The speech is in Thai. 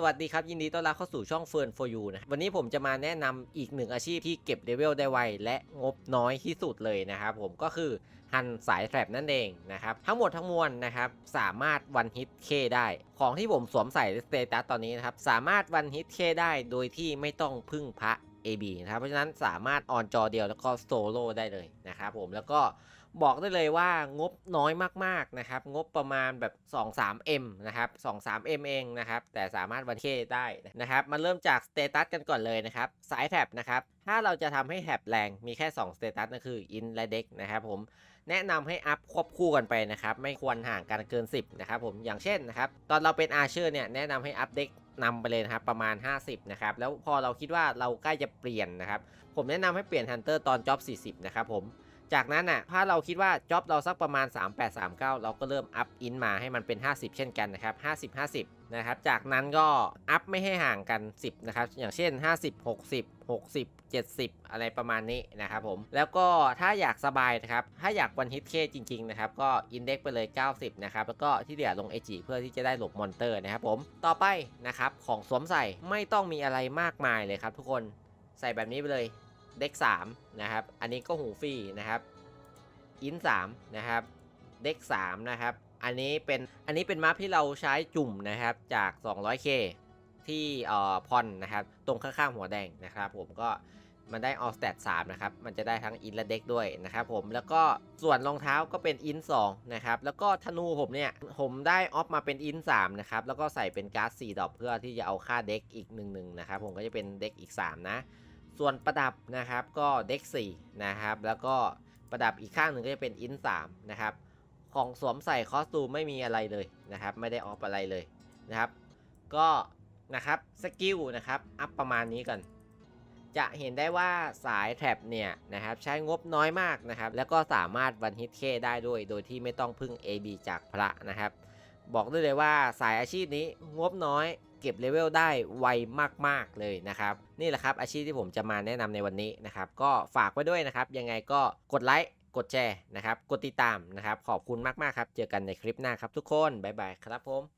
สวัสดีครับ ยินดีต้อนรับเข้าสู่ช่อง Fern for You นะวันนี้ผมจะมาแนะนำอีกหนึ่งอาชีพที่เก็บเลเวลได้ไว และงบน้อยที่สุดเลยนะครับผมก็คือฮันสายแทรปนั่นเองนะครับ ทั้งหมดทั้งมวลนะครับสามารถวันฮิตเคได้ ของที่ผมสวมใส่สเตตัสตอนนี้นะครับ สามารถวันฮิตเคได้โดยที่ไม่ต้องพึ่งพระ AB นะครับเพราะฉะนั้นสามารถออนจอเดียวแล้วก็โซโล่ได้เลยนะครับผมแล้วก็บอกได้เลยว่างบน้อยมากๆนะครับ งบประมาณแบบ 2-3M นะครับ 2-3M เองนะครับ แต่สามารถวันเคได้นะครับ มาเริ่มจากสเตตัสกันก่อนเลยนะครับสายแท็บนะครับ ถ้าเราจะทำให้แท็บแรงมีแค่2สเตตัสนั่นคือ in และ deck นะครับผมแนะนำให้อัพควบคู่กันไปนะครับ ไม่ควรห่างกันเกิน 10 นะครับผมอย่างเช่นนะครับ ตอนเราเป็นอาเชอร์เนี่ย แนะนำให้อัพเด็กนำไปเลยนะครับ ประมาณ 50 นะครับ แล้วพอเราคิดว่าเราใกล้จะเปลี่ยนนะครับ ผมแนะนำให้เปลี่ยนฮันเตอร์ตอนจ็อบ 40 นะครับผม จากนั้นน่ะถ้าเราคิดว่าจ็อบเราสักประมาณ 3839 เราก็เริ่มอัพอินมาให้มันเป็น 50 เช่นกันนะครับ 50 50 นะครับ จากนั้นก็อัพไม่ให้ห่างกัน 10 นะครับ อย่างเช่น 50 60 60 70 อะไรประมาณนี้นะครับผม แล้วก็ถ้าอยากสบายนะครับ ถ้าอยากวันฮิตเคจริงๆนะครับ ก็อินเด็กไปเลย 90 นะครับ แล้วก็ที่เหลือลงเอจิเพื่อที่จะได้หลบมอนเตอร์นะครับผม ต่อไปนะครับของสวมใส่ไม่ต้องมีอะไรมากมายเลยครับทุกคน ใส่แบบนี้ไปเลย เด็ก3นะครับ อันนี้ก็หูฟรีนะครับ อิน3นะครับ เด็ก3นะครับ อันนี้เป็นอันนี้เป็นมาร์ที่เราใช้จุ่มนะครับจาก 200k ที่เอ่อพอนนะครับ ตรงข้างๆหัวแดงนะครับผมก็มันได้ออสแตท3นะครับ มันจะได้ทั้งอินและเด็กด้วยนะครับผม แล้วก็ส่วนรองเท้าก็เป็นอิน2นะครับ แล้วก็ธนูผมเนี่ย ผมได้ออฟมาเป็นอิน3นะครับ แล้วก็ใส่เป็นการ์ด4ดอกเพื่อที่จะเอาค่าเด็กอีก1นึนะครับ ผมก็จะเป็นเด็กอีก3นะ ส่วนประดับนะครับก็เด็ก4นะครับ แล้วก็ประดับอีกข้างหนึ่งก็จะเป็นอิน3นะครับ ของสวมใส่คอสตูมไม่มีอะไรเลยนะครับ ไม่ได้ออฟอะไรเลยนะครับ ก็นะครับสกิลนะครับอัพประมาณนี้ก่อน จะเห็นได้ว่าสายแท็บเนี่ยนะครับใช้งบน้อยมากนะครับ แล้วก็สามารถวันฮิตเคได้ด้วย โดยที่ไม่ต้องพึ่ง AB จากพระนะครับ บอกได้เลยว่าสายอาชีพนี้งบน้อย เก็บเลเวลได้ไวมากๆเลยนะครับ นี่แหละครับอาชีพที่ผมจะมาแนะนำในวันนี้นะครับ ก็ฝากไว้ด้วยนะครับ ยังไงก็กดไลค์กดแชร์นะครับ กดติดตามนะครับ ขอบคุณมากๆครับ เจอกันในคลิปหน้าครับทุกคน บ๊ายบายครับผม